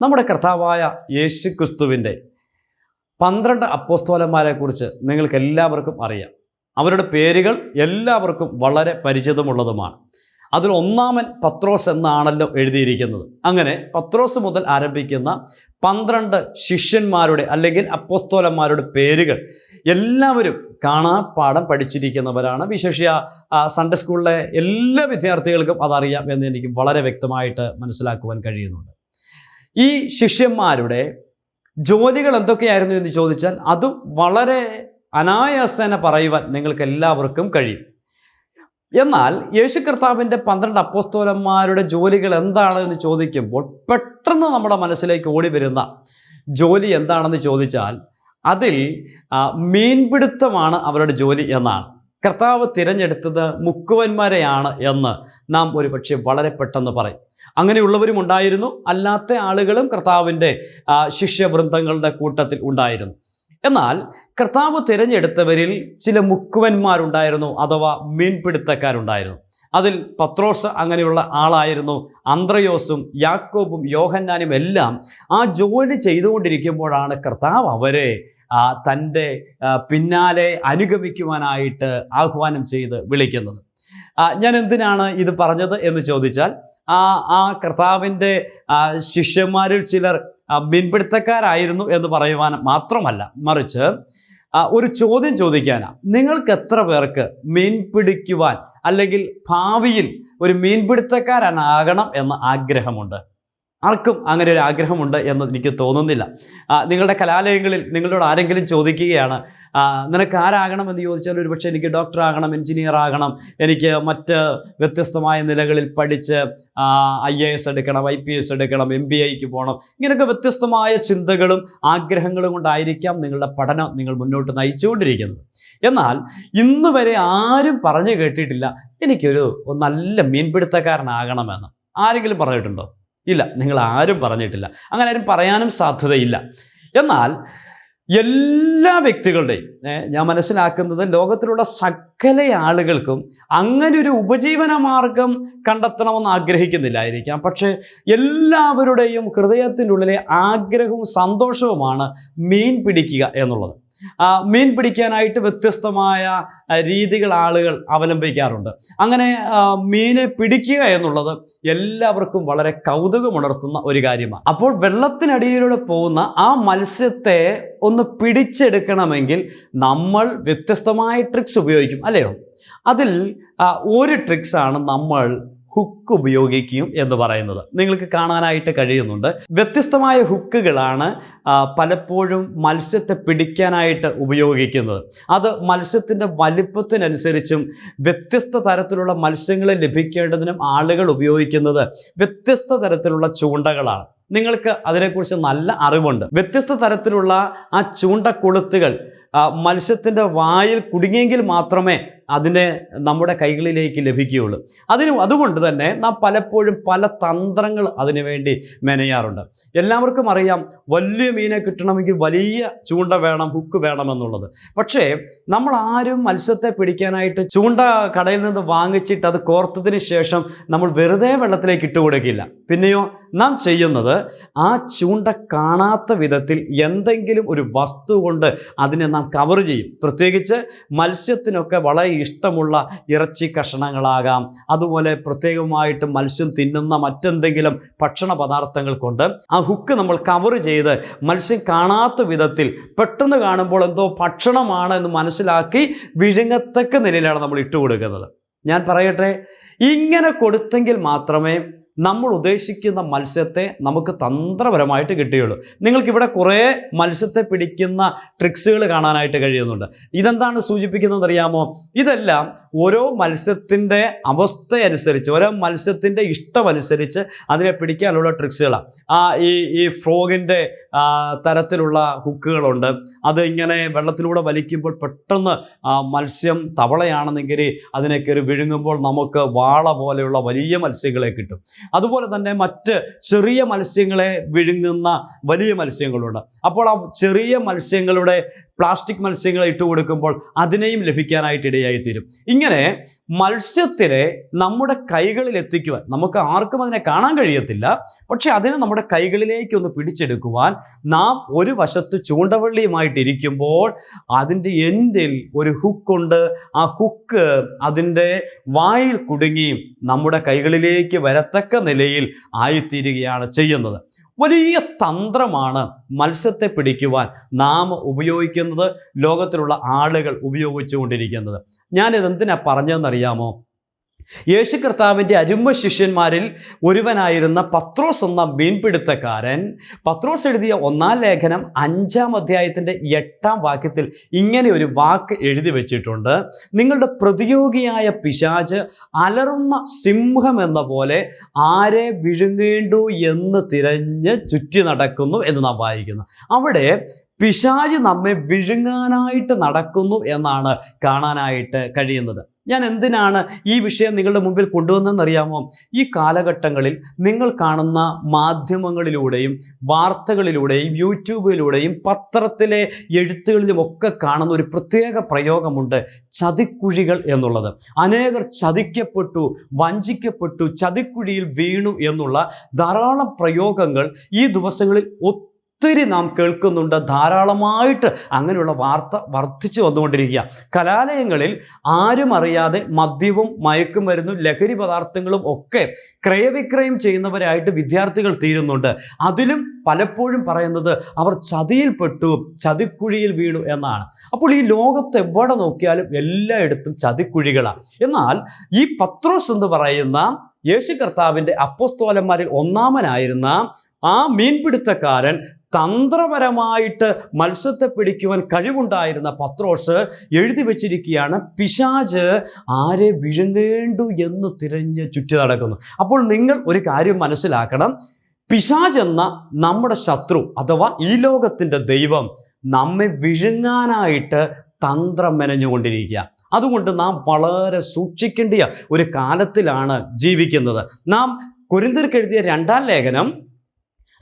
നമ്മുടെ കർത്താവായ യേശു ക്രിസ്തുവിന്റെ പന്ത്രണ്ട് അപ്പോസ്തോലന്മാരെ കുറിച്ച് നിങ്ങൾക്ക് എല്ലാവർക്കും അറിയാം. അവരുടെ പേരുകൾ എല്ലാവർക്കും വളരെ പരിചിതമുള്ളതുമാണ്. അതിൽ ഒന്നാമൻ പത്രോസ് എന്നാണല്ലോ എഴുതിയിരിക്കുന്നത്. അങ്ങനെ പത്രോസ് മുതൽ ആരംഭിക്കുന്ന പന്ത്രണ്ട് ശിഷ്യന്മാരുടെ അല്ലെങ്കിൽ അപ്പോസ്തോലന്മാരുടെ പേരുകൾ എല്ലാവരും കാണാപ്പാഠം പഠിച്ചിരിക്കുന്നവരാണ്. വിശേഷ സൺഡേ സ്കൂളിലെ എല്ലാ വിദ്യാർത്ഥികൾക്കും അതറിയാം എന്ന് എനിക്ക് വളരെ വ്യക്തമായിട്ട് മനസ്സിലാക്കുവാൻ കഴിയുന്നുണ്ട്. ഈ ശിഷ്യന്മാരുടെ ജോലികൾ എന്തൊക്കെയായിരുന്നു എന്ന് ചോദിച്ചാൽ അതും വളരെ അനായാസേന പറയുവാൻ നിങ്ങൾക്ക് എല്ലാവർക്കും കഴിയും. എന്നാൽ യേശു കർത്താവിന്റെ പന്ത്രണ്ട് അപ്പോസ്തോലന്മാരുടെ ജോലികൾ എന്താണ് എന്ന് ചോദിക്കുമ്പോൾ പെട്ടെന്ന് നമ്മുടെ മനസ്സിലേക്ക് ഓടി വരുന്ന ജോലി എന്താണെന്ന് ചോദിച്ചാൽ അതിൽ മീൻപിടുത്തമാണ് അവരുടെ ജോലി എന്നാണ്. കർത്താവ് തിരഞ്ഞെടുത്തത് മുക്കുവന്മാരെയാണ് എന്ന് നാം ഒരുപക്ഷെ വളരെ പെട്ടെന്ന് പറയും. അങ്ങനെയുള്ളവരും ഉണ്ടായിരുന്നു. അല്ലാത്ത ആളുകളും കർത്താവിന്റെ ശിഷ്യവൃന്ദങ്ങളുടെ കൂട്ടത്തിൽ ഉണ്ടായിരുന്നു. എന്നാൽ കർത്താവ് തിരഞ്ഞെടുത്തവരിൽ ചില മുക്കുവന്മാരുണ്ടായിരുന്നു അഥവാ മീൻപിടുത്തക്കാരുണ്ടായിരുന്നു. അതിൽ പത്രോസ് അങ്ങനെയുള്ള ആളായിരുന്നു അന്ത്രയോസും യാക്കോബും യോഹന്നാനും എല്ലാം ആ ജോലി ചെയ്തുകൊണ്ടിരിക്കുമ്പോഴാണ് കർത്താവ് അവരെ തന്റെ പിന്നാലെ അനുഗമിക്കുവാനായിട്ട് ആഹ്വാനം ചെയ്ത് വിളിക്കുന്നത്. ഞാൻ എന്തിനാണ് ഇത് പറഞ്ഞത് എന്ന് ചോദിച്ചാൽ ആ ആ കർത്താവിന്റെ ശിഷ്യന്മാരിൽ ചിലർ മീൻപിടുത്തക്കാരായിരുന്നു എന്ന് പറയുവാൻ മാത്രമല്ല മറിച്ച് ഒരു ചോദ്യം ചോദിക്കാനാണ് നിങ്ങൾക്ക് എത്ര പേർക്ക് മീൻ പിടിക്കുവാൻ അല്ലെങ്കിൽ ഭാവിയിൽ ഒരു മീൻപിടുത്തക്കാരനാകണം എന്ന ആഗ്രഹമുണ്ട്? ആർക്കും അങ്ങനെ ഒരു ആഗ്രഹമുണ്ട് എന്ന് എനിക്ക് തോന്നുന്നില്ല. നിങ്ങളുടെ കലാലയങ്ങളിൽ നിങ്ങളോട് ആരെങ്കിലും ചോദിക്കുകയാണ് നിനക്ക് ആരാകണമെന്ന് ചോദിച്ചാൽ ഒരുപക്ഷെ എനിക്ക് ഡോക്ടർ ആകണം എഞ്ചിനീയർ ആകണം എനിക്ക് മറ്റ് വ്യത്യസ്തമായ നിലകളിൽ പഠിച്ച് ഐ എ എസ് എടുക്കണം ഐ പി എസ് എടുക്കണം എം ബി ഐക്ക് പോകണം. ഇങ്ങനെയൊക്കെ വ്യത്യസ്തമായ ചിന്തകളും ആഗ്രഹങ്ങളും കൊണ്ടായിരിക്കാം നിങ്ങളുടെ പഠനം നിങ്ങൾ മുന്നോട്ട് നയിച്ചുകൊണ്ടിരിക്കുന്നത്. എന്നാൽ ഇന്ന് വരെ ആരും പറഞ്ഞു കേട്ടിട്ടില്ല എനിക്കൊരു നല്ല മീൻപിടുത്തക്കാരനാകണമെന്ന്. ആരെങ്കിലും പറഞ്ഞിട്ടുണ്ടോ? ഇല്ല നിങ്ങൾ ആരും പറഞ്ഞിട്ടില്ല. അങ്ങനെ ആരും പറയാനും സാധ്യതയില്ല. എന്നാൽ എല്ലാ വ്യക്തികളുടെയും ഞാൻ മനസ്സിലാക്കുന്നത് ലോകത്തിലുള്ള സകല ആളുകൾക്കും അങ്ങനെ ഒരു ഉപജീവന മാർഗം കണ്ടെത്തണമെന്ന് ആഗ്രഹിക്കുന്നില്ലായിരിക്കാം. പക്ഷേ എല്ലാവരുടെയും ഹൃദയത്തിനുള്ളിലെ ആഗ്രഹവും സന്തോഷവുമാണ് മീൻ പിടിക്കുക എന്നുള്ളത്. മീൻ പിടിക്കാനായിട്ട് വ്യത്യസ്തമായ രീതികൾ ആളുകൾ അവലംബിക്കാറുണ്ട്. അങ്ങനെ മീനെ പിടിക്കുക എന്നുള്ളത് എല്ലാവർക്കും വളരെ കൗതുകമുണർത്തുന്ന ഒരു കാര്യമാണ്. അപ്പോൾ വെള്ളത്തിനടിയിലൂടെ പോകുന്ന ആ മത്സ്യത്തെ ഒന്ന് പിടിച്ചെടുക്കണമെങ്കിൽ നമ്മൾ വ്യത്യസ്തമായ ട്രിക്സ് ഉപയോഗിക്കും അല്ലയോ? അതിൽ ഒരു ട്രിക്സാണ് നമ്മൾ ഹുക്ക് ഉപയോഗിക്കും എന്ന് പറയുന്നത്. നിങ്ങൾക്ക് കാണാനായിട്ട് കഴിയുന്നുണ്ട്. വ്യത്യസ്തമായ ഹുക്കുകളാണ് പലപ്പോഴും മത്സ്യത്തെ പിടിക്കാനായിട്ട് ഉപയോഗിക്കുന്നത്. അത് മത്സ്യത്തിന്റെ വലിപ്പത്തിനനുസരിച്ചും വ്യത്യസ്ത തരത്തിലുള്ള മത്സ്യങ്ങളെ ലഭിക്കേണ്ടതിനും ആളുകൾ ഉപയോഗിക്കുന്നത് വ്യത്യസ്ത തരത്തിലുള്ള ചൂണ്ടകളാണ്. നിങ്ങൾക്ക് അതിനെക്കുറിച്ച് നല്ല അറിവുണ്ട്. വ്യത്യസ്ത തരത്തിലുള്ള ആ ചൂണ്ട കൊളുത്തുകൾ മത്സ്യത്തിന്റെ വായിൽ കുടുങ്ങിയെങ്കിൽ മാത്രമേ അതിനെ നമ്മുടെ കൈകളിലേക്ക് ലഭിക്കുകയുള്ളൂ. അതിന് അതുകൊണ്ട് തന്നെ നാം പലപ്പോഴും പല തന്ത്രങ്ങൾ അതിനു വേണ്ടി മെനയാറുണ്ട്. എല്ലാവർക്കും അറിയാം വലിയ മീനെ കിട്ടണമെങ്കിൽ വലിയ ചൂണ്ട വേണം ഹുക്ക് വേണമെന്നുള്ളത് പക്ഷേ നമ്മൾ ആരും മത്സ്യത്തെ പിടിക്കാനായിട്ട് ചൂണ്ട കടയിൽ നിന്ന് വാങ്ങിച്ചിട്ട് അത് കോർത്തതിന് ശേഷം നമ്മൾ വെറുതെ വെള്ളത്തിലേക്ക് ഇട്ട് കൊടുക്കില്ല. പിന്നെയോ നാം ചെയ്യുന്നത് ആ ചൂണ്ട കാണാത്ത വിധത്തിൽ എന്തെങ്കിലും ഒരു വസ്തു കൊണ്ട് അതിനെ നാം കവർ ചെയ്യും. പ്രത്യേകിച്ച് മത്സ്യത്തിനൊക്കെ വളരെ ഇഷ്ടമുള്ള ഇറച്ചി കഷണങ്ങളാകാം. അതുപോലെ പ്രത്യേകമായിട്ട് മത്സ്യം തിന്നുന്ന മറ്റെന്തെങ്കിലും ഭക്ഷണ പദാർത്ഥങ്ങൾ കൊണ്ട് ആ ഹുക്ക് നമ്മൾ കവർ ചെയ്ത് മത്സ്യം കാണാത്ത വിധത്തിൽ പെട്ടെന്ന് കാണുമ്പോൾ എന്തോ ഭക്ഷണമാണ് എന്ന് മനസ്സിലാക്കി വിഴുങ്ങത്തക്ക നിലയിലാണ് നമ്മൾ ഇട്ടുകൊടുക്കുന്നത്. ഞാൻ പറയട്ടെ ഇങ്ങനെ കൊടുത്തെങ്കിൽ മാത്രമേ നമ്മൾ ഉദ്ദേശിക്കുന്ന മത്സ്യത്തെ നമുക്ക് തന്ത്രപരമായിട്ട് കിട്ടുകയുള്ളൂ നിങ്ങൾക്കിവിടെ കുറേ മത്സ്യത്തെ പിടിക്കുന്ന ട്രിക്സുകൾ കാണാനായിട്ട് കഴിയുന്നുണ്ട്. ഇതെന്താണ് സൂചിപ്പിക്കുന്നത് അറിയാമോ? ഇതെല്ലാം ഓരോ മത്സ്യത്തിന്റെ അവസ്ഥയനുസരിച്ച് ഓരോ മത്സ്യത്തിന്റെ ഇഷ്ടമനുസരിച്ച് അതിനെ പിടിക്കാനുള്ള ട്രിക്സുകളാണ്. ആ ഈ ഈ ഫ്രോഗിന്റെ തരത്തിലുള്ള ഹുക്കുകളുണ്ട്. അത് ഇങ്ങനെ വെള്ളത്തിലൂടെ വലിക്കുമ്പോൾ പെട്ടെന്ന് മത്സ്യം തവളയാണെന്നെങ്കിൽ അതിനെ കയറി വിഴുങ്ങുമ്പോൾ നമുക്ക് വാള പോലെയുള്ള വലിയ മത്സ്യങ്ങളെ കിട്ടും. അതുപോലെ തന്നെ മറ്റ് ചെറിയ മത്സ്യങ്ങളെ വിഴുങ്ങുന്ന വലിയ മത്സ്യങ്ങളുണ്ട്. അപ്പോൾ ആ ചെറിയ മത്സ്യങ്ങളുടെ പ്ലാസ്റ്റിക് മത്സ്യങ്ങൾ ഇട്ട് കൊടുക്കുമ്പോൾ അതിനെയും ലഭിക്കാനായിട്ട് ഇടയായി തീരും ഇങ്ങനെ മത്സ്യത്തിനെ നമ്മുടെ കൈകളിൽ എത്തിക്കുവാൻ നമുക്ക് ആർക്കും അതിനെ കാണാൻ കഴിയത്തില്ല. പക്ഷെ അതിനെ നമ്മുടെ കൈകളിലേക്ക് ഒന്ന് പിടിച്ചെടുക്കുവാൻ നാം ഒരു വശത്ത് ചൂണ്ടവള്ളിയുമായിട്ടിരിക്കുമ്പോൾ അതിന്റെ എൻഡിൽ ഒരു ഹുക്കുണ്ട്. ആ ഹുക്ക് അതിന്റെ വായിൽ കുടുങ്ങി നമ്മുടെ കൈകളിലേക്ക് വരത്തക്ക നിലയിൽ ആയിത്തീരുകയാണ് ചെയ്യുന്നത്. വലിയ തന്ത്രമാണ് മത്സ്യത്തെ പിടിക്കുവാൻ നാം ഉപയോഗിക്കുന്നത്. ലോകത്തിലുള്ള ആളുകൾ ഉപയോഗിച്ചുകൊണ്ടിരിക്കുന്നത്. ഞാനിത് എന്തിനാ പറഞ്ഞതെന്നറിയാമോ? യേശു കർത്താവിന്റെ അരുമ ശിഷ്യന്മാരിൽ ഒരുവനായിരുന്ന പത്രോസ് എന്ന മീൻപിടുത്തക്കാരൻ. പത്രോസ് എഴുതിയ ഒന്നാം ലേഖനം അഞ്ചാം അധ്യായത്തിന്റെ എട്ടാം വാക്യത്തിൽ ഇങ്ങനെ ഒരു വാക്ക് എഴുതി വെച്ചിട്ടുണ്ട്. നിങ്ങളുടെ പ്രതിയോഗിയായ പിശാജ് അലറുന്ന സിംഹം എന്ന പോലെ ആരെ വിഴുങ്ങേണ്ടു എന്ന് തിരഞ്ഞ് ചുറ്റി നടക്കുന്നു എന്ന് നാം വായിക്കുന്നു. അവിടെ പിശാജ് നമ്മെ വിഴുങ്ങാനായിട്ട് നടക്കുന്നു എന്നാണ് കാണാനായിട്ട് കഴിയുന്നത്. ഞാൻ എന്തിനാണ് ഈ വിഷയം നിങ്ങളുടെ മുമ്പിൽ കൊണ്ടുവന്നതെന്നറിയാമോ? ഈ കാലഘട്ടങ്ങളിൽ നിങ്ങൾ കാണുന്ന മാധ്യമങ്ങളിലൂടെയും വാർത്തകളിലൂടെയും യൂട്യൂബിലൂടെയും പത്രത്തിലെ എഴുത്തുകളിലും ഒക്കെ കാണുന്ന ഒരു പ്രത്യേക പ്രയോഗമുണ്ട് ചതിക്കുഴികൾ എന്നുള്ളത്. അനേകർ ചതിക്കപ്പെട്ടു വഞ്ചിക്കപ്പെട്ടു ചതിക്കുഴിയിൽ വീണു എന്നുള്ള ധാരാളം പ്രയോഗങ്ങൾ ഈ ദിവസങ്ങളിൽ ഒത്തിരി നാം കേൾക്കുന്നുണ്ട് ധാരാളമായിട്ട് അങ്ങനെയുള്ള വാർത്ത വർദ്ധിച്ചു വന്നുകൊണ്ടിരിക്കുക. കലാലയങ്ങളിൽ ആരും അറിയാതെ മദ്യവും മയക്കും മയക്കുമരുന്നും ലഹരി പദാർത്ഥങ്ങളും ഒക്കെ ക്രയവിക്രയം ചെയ്യുന്നവരായിട്ട് വിദ്യാർത്ഥികൾ തീരുന്നുണ്ട്. അതിലും പലപ്പോഴും പറയുന്നത് അവർ ചതിയിൽപ്പെട്ടു ചതിക്കുഴിയിൽ വീണു എന്നാണ്. അപ്പോൾ ഈ ലോകത്ത് എവിടെ നോക്കിയാലും എല്ലായിടത്തും ചതിക്കുഴികളാണ്. എന്നാൽ ഈ പത്രോസ് എന്ന് പറയുന്ന യേശു കർത്താവിന്റെ അപ്പോസ്തോലന്മാരിൽ ഒന്നാമനായിരുന്ന ആ മീൻപിടുത്തക്കാരൻ തന്ത്രപരമായിട്ട് മത്സ്യത്തെ പിടിക്കുവാൻ കഴിവുണ്ടായിരുന്ന പത്രോസ് എഴുതി വെച്ചിരിക്കുകയാണ് പിശാജ് ആരെ വിഴുങ്ങേണ്ടു എന്ന് തിരഞ്ഞ് ചുറ്റി നടക്കുന്നു. അപ്പോൾ നിങ്ങൾ ഒരു കാര്യം മനസ്സിലാക്കണം. പിശാജ് എന്ന നമ്മുടെ ശത്രു അഥവാ ഈ ലോകത്തിന്റെ ദൈവം നമ്മെ വിഴുങ്ങാനായിട്ട് തന്ത്രം മെനഞ്ഞുകൊണ്ടിരിക്കുക. അതുകൊണ്ട് നാം വളരെ സൂക്ഷിക്കേണ്ടിയ ഒരു കാലത്തിലാണ് ജീവിക്കുന്നത്. നാം കുരിന്തിർക്കെഴുതിയ രണ്ടാം ലേഖനം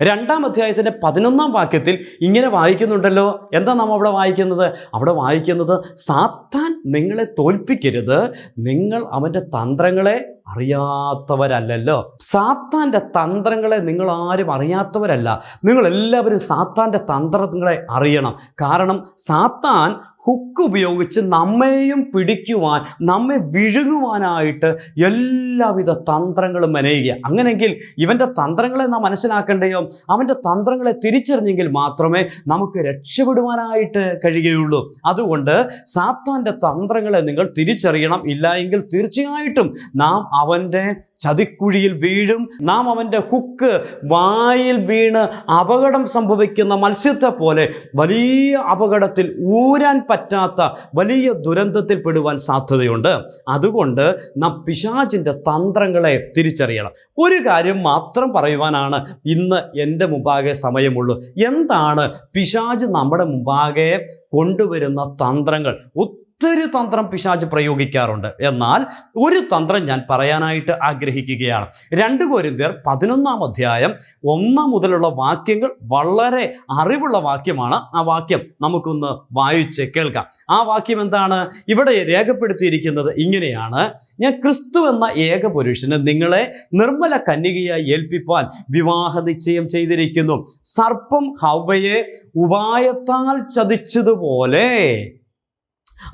രണ്ടാം അധ്യായത്തിന്റെ പതിനൊന്നാം വാക്യത്തിൽ ഇങ്ങനെ വായിക്കുന്നുണ്ടല്ലോ. എന്താ നാം അവിടെ വായിക്കുന്നത്? അവിടെ വായിക്കുന്നത് സാത്താൻ നിങ്ങളെ തോൽപ്പിക്കരുത്. നിങ്ങൾ അവന്റെ തന്ത്രങ്ങളെ അറിയാത്തവരല്ലല്ലോ. സാത്താന്റെ തന്ത്രങ്ങളെ നിങ്ങൾ ആരും അറിയാത്തവരല്ല. നിങ്ങളെല്ലാവരും സാത്താന്റെ തന്ത്രങ്ങളെ അറിയണം. കാരണം സാത്താൻ ഹുക്ക് ഉപയോഗിച്ച് നമ്മെയും പിടിക്കുവാൻ നമ്മെ വിഴുങ്ങുവാനായിട്ട് എല്ലാവിധ തന്ത്രങ്ങളും മെനയുക. അങ്ങനെങ്കിൽ ഇവന്റെ തന്ത്രങ്ങളെ നാം മനസ്സിലാക്കേണ്ടയോ? അവന്റെ തന്ത്രങ്ങളെ തിരിച്ചറിഞ്ഞെങ്കിൽ മാത്രമേ നമുക്ക് രക്ഷപ്പെടുവാനായിട്ട് കഴിയുകയുള്ളൂ. അതുകൊണ്ട് സാത്താന്റെ തന്ത്രങ്ങളെ നിങ്ങൾ തിരിച്ചറിയണം. ഇല്ല എങ്കിൽ തീർച്ചയായിട്ടും നാം അവന്റെ ചതിക്കുഴിയിൽ വീഴും. നാം അവന്റെ ഹുക്ക് വായിൽ വീണ് അപകടം സംഭവിക്കുന്ന മത്സ്യത്തെ പോലെ വലിയ അപകടത്തിൽ ഊരാൻ പറ്റാത്ത വലിയ ദുരന്തത്തിൽ പെടുവാൻ സാധ്യതയുണ്ട്. അതുകൊണ്ട് നാം പിശാചിന്റെ തന്ത്രങ്ങളെ തിരിച്ചറിയണം. ഒരു കാര്യം മാത്രം പറയുവാനാണ് ഇന്ന് എന്റെ മുമ്പാകെ സമയമുള്ളൂ. എന്താണ് പിശാജ് നമ്മുടെ മുമ്പാകെ കൊണ്ടുവരുന്ന തന്ത്രങ്ങൾ? ഒത്തിരി തന്ത്രം പിശാജ് പ്രയോഗിക്കാറുണ്ട്. എന്നാൽ ഒരു തന്ത്രം ഞാൻ പറയാനായിട്ട് ആഗ്രഹിക്കുകയാണ്. രണ്ട് കോരിന്ത്യർ പതിനൊന്നാം അധ്യായം ഒന്നാം മുതലുള്ള വാക്യങ്ങൾ വളരെ അറിവുള്ള വാക്യമാണ്. ആ വാക്യം നമുക്കൊന്ന് വായിച്ച് കേൾക്കാം. ആ വാക്യം എന്താണ്? ഇവിടെ രേഖപ്പെടുത്തിയിരിക്കുന്നത് ഇങ്ങനെയാണ്. ഞാൻ ക്രിസ്തു എന്ന ഏക പുരുഷന് നിങ്ങളെ നിർമ്മല കന്യകയായി ഏൽപ്പിപ്പാൻ വിവാഹ നിശ്ചയം ചെയ്തിരിക്കുന്നു. സർപ്പം ഹവയെ ഉപായത്താൽ ചതിച്ചതുപോലെ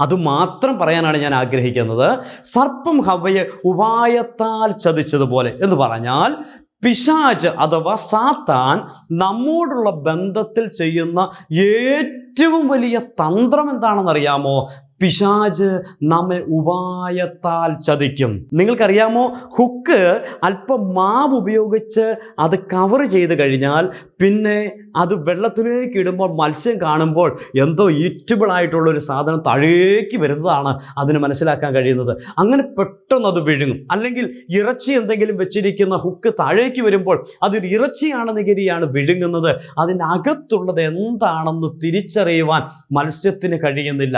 അതുമാത്രം പറയാനാണ് ഞാൻ ആഗ്രഹിക്കുന്നത്. സർപ്പം ഹവയെ ഉപായത്താൽ ചതിച്ചതുപോലെ എന്ന് പറഞ്ഞാൽ പിശാജ് അഥവാ സാത്താൻ നമ്മോടുള്ള ബന്ധത്തിൽ ചെയ്യുന്ന ഏറ്റവും വലിയ തന്ത്രം എന്താണെന്നറിയാമോ? പിശാജ് നമ്മെ ഉപായത്താൽ ചതിക്കും. നിങ്ങൾക്കറിയാമോ? ഹുക്ക് അല്പം മാവ് ഉപയോഗിച്ച് അത് കവർ ചെയ്ത് കഴിഞ്ഞാൽ പിന്നെ അത് വെള്ളത്തിലേക്ക് ഇടുമ്പോൾ മത്സ്യം കാണുമ്പോൾ എന്തോ ഈറ്റബിൾ ആയിട്ടുള്ള ഒരു സാധനം താഴേക്ക് വരുന്നതാണ് അതിന് മനസ്സിലാക്കാൻ കഴിയുന്നത്. അങ്ങനെ പെട്ടെന്ന് അത് വിഴുങ്ങും. അല്ലെങ്കിൽ ഇറച്ചി എന്തെങ്കിലും വെച്ചിരിക്കുന്ന ഹുക്ക് താഴേക്ക് വരുമ്പോൾ അതൊരു ഇറച്ചിയാണെന്ന് കരുതിയാണ് വിഴുങ്ങുന്നത്. അതിനകത്തുള്ളത് എന്താണെന്ന് തിരിച്ചറിയുവാൻ മത്സ്യത്തിന് കഴിയുന്നില്ല.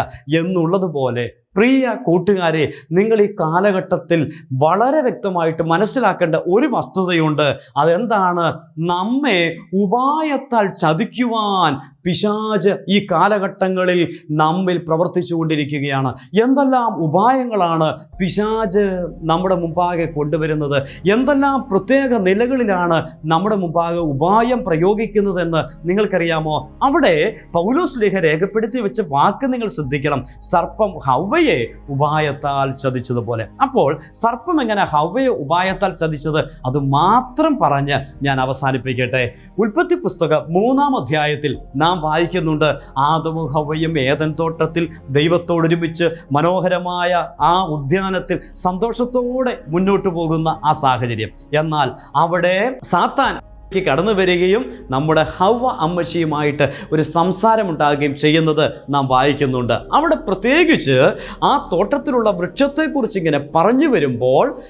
എന്നുള്ളതുപോലെ പ്രിയ കൂട്ടുകാരെ നിങ്ങൾ ഈ കാലഘട്ടത്തിൽ വളരെ വ്യക്തമായിട്ട് മനസ്സിലാക്കേണ്ട ഒരു വസ്തുതയുണ്ട്. അതെന്താണ്? നമ്മെ ഉപായത്താൽ ചതിക്കുവാൻ പിശാജ് ഈ കാലഘട്ടങ്ങളിൽ നമ്മിൽ പ്രവർത്തിച്ചു കൊണ്ടിരിക്കുകയാണ് എന്തെല്ലാം ഉപായങ്ങളാണ് പിശാജ് നമ്മുടെ മുമ്പാകെ കൊണ്ടുവരുന്നത്? എന്തെല്ലാം പ്രത്യേക നിലകളിലാണ് നമ്മുടെ മുമ്പാകെ ഉപായം പ്രയോഗിക്കുന്നതെന്ന് നിങ്ങൾക്കറിയാമോ? അവിടെ പൗലോസ് ലേഖ രേഖപ്പെടുത്തി വെച്ച വാക്ക് നിങ്ങൾ ശ്രദ്ധിക്കണം. സർപ്പം ഹവയെ ഉപായത്താൽ ചതിച്ചതുപോലെ. അപ്പോൾ സർപ്പം എങ്ങനെ ഹവയെ ഉപായത്താൽ ചതിച്ചത്? അത് മാത്രം പറഞ്ഞ് ഞാൻ അവസാനിപ്പിക്കട്ടെ. ഉൽപ്പത്തി പുസ്തകം മൂന്നാം അധ്യായത്തിൽ നാം വായിക്കുന്നുണ്ട്. ആദമും ഹവയും ഏതൻ തോട്ടത്തിൽ ദൈവത്തോടൊരുമിച്ച് മനോഹരമായ ആ ഉദ്യാനത്തിൽ സന്തോഷത്തോടെ മുന്നോട്ട് പോകുന്ന ആ സാഹചര്യം. എന്നാൽ അവിടെ സാത്താൻ കടന്നു വരികയും നമ്മുടെ ഹവ അമ്മച്ചിയുമായിട്ട് ഒരു സംസാരമുണ്ടാകുകയും ചെയ്യുന്നത് നാം വായിക്കുന്നുണ്ട്. അവിടെ പ്രത്യേകിച്ച് ആ തോട്ടത്തിലുള്ള വൃക്ഷത്തെക്കുറിച്ച് ഇങ്ങനെ പറഞ്ഞു വരുമ്പോൾ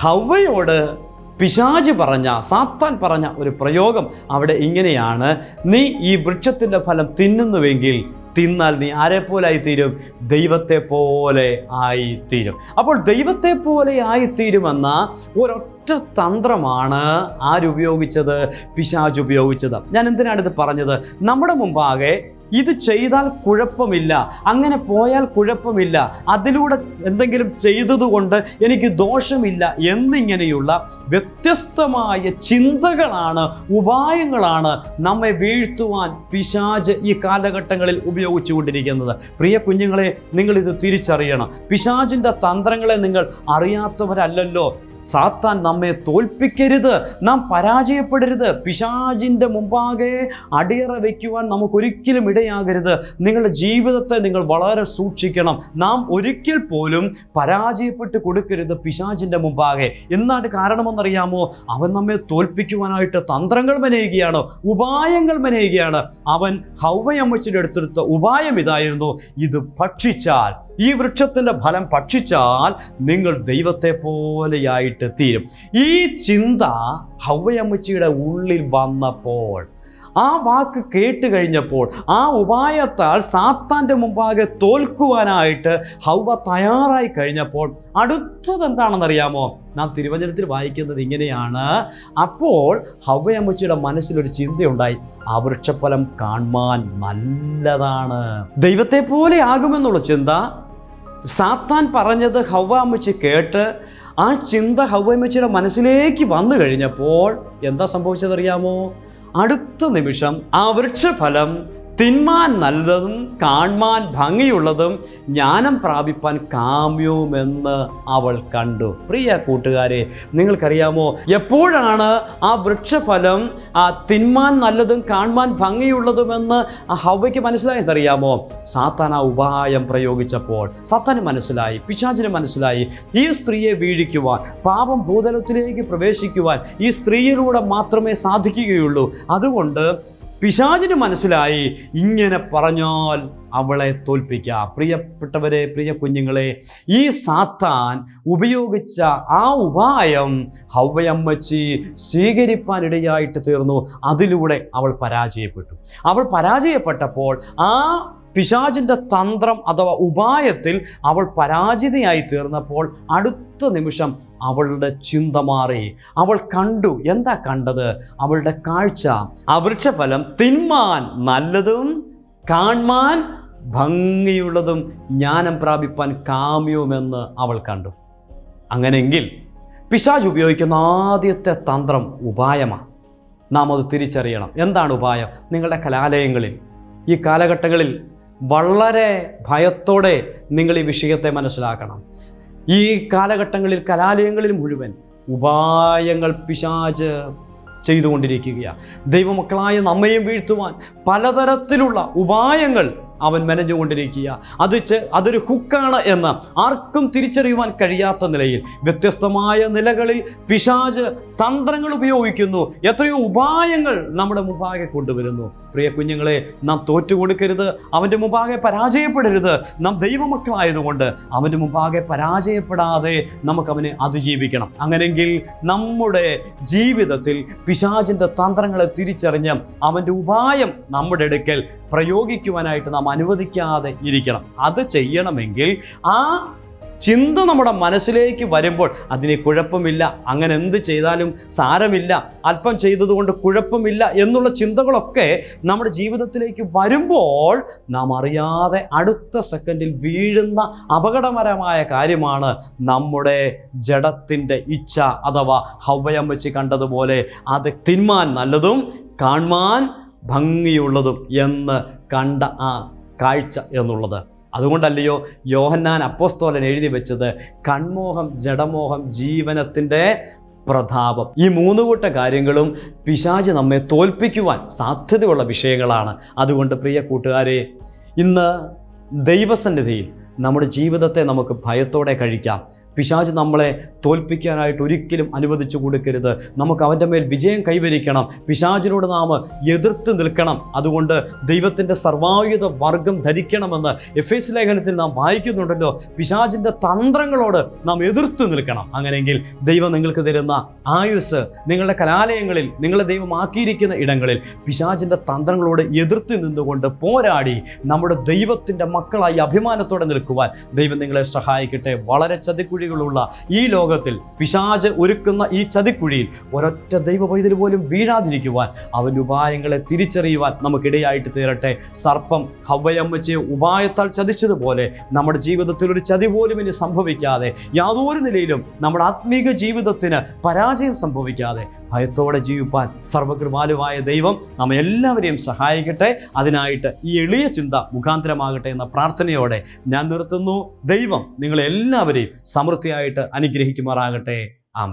ഹവയോട് പിശാജ് പറഞ്ഞ സാത്താൻ പറഞ്ഞ ഒരു പ്രയോഗം അവിടെ ഇങ്ങനെയാണ്. നീ ഈ വൃക്ഷത്തിന്റെ ഫലം തിന്നുന്നുവെങ്കിൽ തിന്നാൽ നീ ആരെ പോലെ ആയിത്തീരും? ദൈവത്തെ പോലെ ആയിത്തീരും. അപ്പോൾ ദൈവത്തെ പോലെ ആയിത്തീരുമെന്ന ഒരൊറ്റ തന്ത്രമാണ് ആരുപയോഗിച്ചത്? പിശാജ് ഉപയോഗിച്ചത്. ഞാൻ എന്തിനാണ് ഇത് പറഞ്ഞത്? നമ്മുടെ മുമ്പാകെ ഇത് ചെയ്താൽ കുഴപ്പമില്ല. അങ്ങനെ പോയാൽ കുഴപ്പമില്ല. അതിലൂടെ എന്തെങ്കിലും ചെയ്തതുകൊണ്ട് എനിക്ക് ദോഷമില്ല എന്നിങ്ങനെയുള്ള വ്യത്യസ്തമായ ചിന്തകളാണ് ഉപായങ്ങളാണ് നമ്മെ വീഴ്ത്തുവാൻ പിശാജ് ഈ കാലഘട്ടങ്ങളിൽ ഉപയോഗിച്ചുകൊണ്ടിരിക്കുന്നത് പ്രിയ കുഞ്ഞുങ്ങളെ നിങ്ങൾ ഇത് തിരിച്ചറിയണം. പിശാജിന്റെ തന്ത്രങ്ങളെ നിങ്ങൾ അറിയാത്തവരല്ലല്ലോ. സാത്താൻ നമ്മെ തോൽപ്പിക്കരുത് നാം പരാജയപ്പെടരുത്. പിശാജിന്റെ മുമ്പാകെ അടിയറ വയ്ക്കുവാൻ നമുക്കൊരിക്കലും ഇടയാകരുത്. നിങ്ങളുടെ ജീവിതത്തെ നിങ്ങൾ വളരെ സൂക്ഷിക്കണം. നാം ഒരിക്കൽ പോലും പരാജയപ്പെട്ട് കൊടുക്കരുത് പിശാജിന്റെ മുമ്പാകെ. എന്താണ് കാരണമെന്നറിയാമോ? അവൻ നമ്മെ തോൽപ്പിക്കുവാനായിട്ട് തന്ത്രങ്ങൾ മെനയുകയാണ് ഉപായങ്ങൾ മെനയുകയാണ്. അവൻ ഹൗവയമ്മച്ചിന്റെ അടുത്തെടുത്ത ഉപായം ഇതായിരുന്നു. ഇത് ഭക്ഷിച്ചാൽ ഈ വൃക്ഷത്തിന്റെ ഫലം ഭക്ഷിച്ചാൽ നിങ്ങൾ ദൈവത്തെ പോലെയായിട്ട് തീരും. ഈ ചിന്ത ഹൗവയമ്മച്ചിയുടെ ഉള്ളിൽ വന്നപ്പോൾ ആ വാക്ക് കേട്ട് കഴിഞ്ഞപ്പോൾ ആ ഉപായത്താൽ സാത്താന്റെ മുമ്പാകെ തോൽക്കുവാനായിട്ട് ഹൗവ തയ്യാറായി കഴിഞ്ഞപ്പോൾ അടുത്തത് എന്താണെന്നറിയാമോ? നാം തിരുവചനത്തിൽ വായിക്കുന്നത് ഇങ്ങനെയാണ്. അപ്പോൾ ഹൗവയമ്മച്ചിയുടെ മനസ്സിലൊരു ചിന്തയുണ്ടായി. ആ വൃക്ഷഫലം കാണുവാൻ നല്ലതാണ്. ദൈവത്തെ പോലെ ആകുമെന്നുള്ള ചിന്ത സാത്താൻ പറഞ്ഞത് ഹൗവ കേട്ട് ആ ചിന്ത ഹൗവ അമ്മച്ചിയുടെ മനസ്സിലേക്ക് വന്നു കഴിഞ്ഞപ്പോൾ എന്താ സംഭവിച്ചതറിയാമോ? അടുത്ത നിമിഷം ആ വൃക്ഷഫലം തിന്മാൻ നല്ലതും കാൺമാൻ ഭംഗിയുള്ളതും ജ്ഞാനം പ്രാപിപ്പാൻ കാമ്യവുമെന്ന് അവൾ കണ്ടു. പ്രിയ കൂട്ടുകാരെ നിങ്ങൾക്കറിയാമോ എപ്പോഴാണ് ആ വൃക്ഷഫലം ആ തിന്മാൻ നല്ലതും കാൺമാൻ ഭംഗിയുള്ളതുമെന്ന് ആ ഹവയ്ക്ക് മനസ്സിലായെന്നറിയാമോ സാത്താൻ ആ ഉപായം പ്രയോഗിച്ചപ്പോൾ സാത്താന് മനസ്സിലായി പിശാചിന് മനസ്സിലായി ഈ സ്ത്രീയെ വീഴിക്കുവാൻ പാപം ഭൂതലത്തിലേക്ക് പ്രവേശിക്കുവാൻ ഈ സ്ത്രീയിലൂടെ മാത്രമേ സാധിക്കുകയുള്ളൂ. അതുകൊണ്ട് പിശാചിന് മനസ്സിലായി. ഇങ്ങനെ പറഞ്ഞാൽ അവളെ തോൽപ്പിക്കാം. പ്രിയപ്പെട്ടവരെ പ്രിയ കുഞ്ഞുങ്ങളെ ഈ സാത്താൻ ഉപയോഗിച്ച ആ ഉപായം ഹവയമ്മച്ചി സ്വീകരിപ്പാനിടയായിട്ട് തീർന്നു. അതിലൂടെ അവൾ പരാജയപ്പെട്ടു. അവൾ പരാജയപ്പെട്ടപ്പോൾ ആ പിശാചിന്റെ തന്ത്രം അഥവാ ഉപായത്തിൽ അവൾ പരാജിതയായി തീർന്നപ്പോൾ അടുത്ത നിമിഷം അവളുടെ ചിന്ത മാറി. അവൾ കണ്ടു. എന്താ കണ്ടത്? അവളുടെ കാഴ്ച. ആ വൃക്ഷഫലം തിന്മാൻ നല്ലതും കാൺമാൻ ഭംഗിയുള്ളതും ജ്ഞാനം പ്രാപിപ്പാൻ കാമ്യവുമെന്ന് അവൾ കണ്ടു. അങ്ങനെയെങ്കിൽ പിശാജ് ഉപയോഗിക്കുന്ന ആദ്യത്തെ തന്ത്രം ഉപായമാണ്. നാം അത് തിരിച്ചറിയണം. എന്താണ് ഉപായം? നിങ്ങളുടെ കലാലയങ്ങളിൽ ഈ കാലഘട്ടങ്ങളിൽ വളരെ ഭയത്തോടെ നിങ്ങൾ ഈ വിഷയത്തെ മനസ്സിലാക്കണം. ഈ കാലഘട്ടങ്ങളിൽ കലാലയങ്ങളിൽ മുഴുവൻ ഉപായങ്ങൾ പിശാച് ചെയ്തുകൊണ്ടിരിക്കുകയാണ്. ദൈവമക്കളായ നമ്മയും വീഴ്ത്തുവാൻ പലതരത്തിലുള്ള ഉപായങ്ങൾ അവൻ മെനഞ്ഞുകൊണ്ടിരിക്കുക. അത് അതൊരു ഹുക്കാണ് എന്ന് ആർക്കും തിരിച്ചറിയുവാൻ കഴിയാത്ത നിലയിൽ വ്യത്യസ്തമായ നിലകളിൽ പിശാജ് തന്ത്രങ്ങൾ ഉപയോഗിക്കുന്നു. എത്രയോ ഉപായങ്ങൾ നമ്മുടെ മുമ്പാകെ കൊണ്ടുവരുന്നു. പ്രിയ കുഞ്ഞുങ്ങളെ നാം തോറ്റു കൊടുക്കരുത് അവന്റെ മുമ്പാകെ പരാജയപ്പെടരുത്. നാം ദൈവമക്കളായതുകൊണ്ട് അവന്റെ മുമ്പാകെ പരാജയപ്പെടാതെ നമുക്കവനെ അതിജീവിക്കണം. അങ്ങനെങ്കിൽ നമ്മുടെ ജീവിതത്തിൽ പിശാചിന്റെ തന്ത്രങ്ങളെ തിരിച്ചറിഞ്ഞ് അവന്റെ ഉപായം നമ്മുടെ അടുക്കൽ പ്രയോഗിക്കുവാനായിട്ട് നാം അനുവദിക്കാതെ ഇരിക്കണം. അത് ചെയ്യണമെങ്കിൽ ആ ചിന്ത നമ്മുടെ മനസ്സിലേക്ക് വരുമ്പോൾ അതിന് കുഴപ്പമില്ല. അങ്ങനെ എന്ത് ചെയ്താലും സാരമില്ല. അല്പം ചെയ്തതുകൊണ്ട് കുഴപ്പമില്ല എന്നുള്ള ചിന്തകളൊക്കെ നമ്മുടെ ജീവിതത്തിലേക്ക് വരുമ്പോൾ നാം അറിയാതെ അടുത്ത സെക്കൻഡിൽ വീഴുന്ന അപകടകരമായ കാര്യമാണ് നമ്മുടെ ജഡത്തിന്റെ ഇച്ഛ അഥവാ വെച്ച് കണ്ടതുപോലെ അത് തിന്മാൻ നല്ലതും കാണുവാൻ ഭംഗിയുള്ളതും എന്ന് കണ്ട ആ കാഴ്ച എന്നുള്ളത്. അതുകൊണ്ടല്ലയോ യോഹന്നാൻ അപ്പോസ്തോലൻ എഴുതി വെച്ചത് കൺമോഹം ജഡമോഹം ജീവനത്തിന്റെ പ്രതാപം. ഈ മൂന്ന് കൂട്ട കാര്യങ്ങളും പിശാജ് നമ്മെ തോൽപ്പിക്കുവാൻ സാധ്യതയുള്ള വിഷയങ്ങളാണ്. അതുകൊണ്ട് പ്രിയ കൂട്ടുകാരെ ഇന്ന് ദൈവസന്നിധിയിൽ നമ്മുടെ ജീവിതത്തെ നമുക്ക് ഭയത്തോടെ കഴിക്കാം. പിശാച് നമ്മളെ തോൽപ്പിക്കാനായിട്ട് ഒരിക്കലും അനുവദിച്ചു കൊടുക്കരുത്. നമുക്ക് അവന്റെ മേൽ വിജയം കൈവരിക്കണം. പിശാചിനോട് നാം എതിർത്ത് നിൽക്കണം. അതുകൊണ്ട് ദൈവത്തിന്റെ സർവായുധ വർഗം ധരിക്കണമെന്ന് എഫ് എസ് ലേഖനത്തിൽ നാം വായിക്കുന്നുണ്ടല്ലോ. പിശാചിന്റെ തന്ത്രങ്ങളോട് നാം എതിർത്ത് നിൽക്കണം. അങ്ങനെയെങ്കിൽ ദൈവം നിങ്ങൾക്ക് തരുന്ന ആയുസ് നിങ്ങളുടെ കലാലയങ്ങളിൽ നിങ്ങളെ ദൈവമാക്കിയിരിക്കുന്ന ഇടങ്ങളിൽ പിശാചിന്റെ തന്ത്രങ്ങളോട് എതിർത്ത് നിന്നുകൊണ്ട് പോരാടി നമ്മുടെ ദൈവത്തിന്റെ മക്കളായി അഭിമാനത്തോടെ നിൽക്കുവാൻ ദൈവം നിങ്ങളെ സഹായിക്കട്ടെ. വളരെ ചതിക്കുഴികളുള്ള ഈ ലോകത്തിൽ പിശാച് ഒരുക്കുന്ന ഈ ചതിക്കുഴിയിൽ ഒരൊറ്റ ദൈവ പൈതൽ പോലും വീഴാതിരിക്കുവാൻ അവന്റെ ഉപായങ്ങളെ തിരിച്ചറിയുവാൻ നമുക്കിടയായിട്ട് തീരട്ടെ. സർപ്പം ഹവ്വയമ്മച്ചയെ ഉപായത്താൽ ചതിച്ചതുപോലെ നമ്മുടെ ജീവിതത്തിൽ ഒരു ചതി പോലും ഇനി സംഭവിക്കാതെ യാതൊരു നിലയിലും നമ്മുടെ ആത്മീക ജീവിതത്തിന് പരാജയം സംഭവിക്കാതെ ഭയത്തോടെ ജീവിപ്പാൻ സർവകൃപാലുവായ ദൈവം നമ്മെ എല്ലാവരെയും സഹായിക്കട്ടെ. അതിനായിട്ട് ഈ എളിയ ചിന്ത മുഖാന്തരമാകട്ടെ എന്ന പ്രാർത്ഥനയോടെ ഞാൻ നിർത്തുന്നു. ദൈവം നിങ്ങളെല്ലാവരെയും സമൃദ്ധിയായിട്ട് അനുഗ്രഹിക്കുമാറാകട്ടെ. ആമേ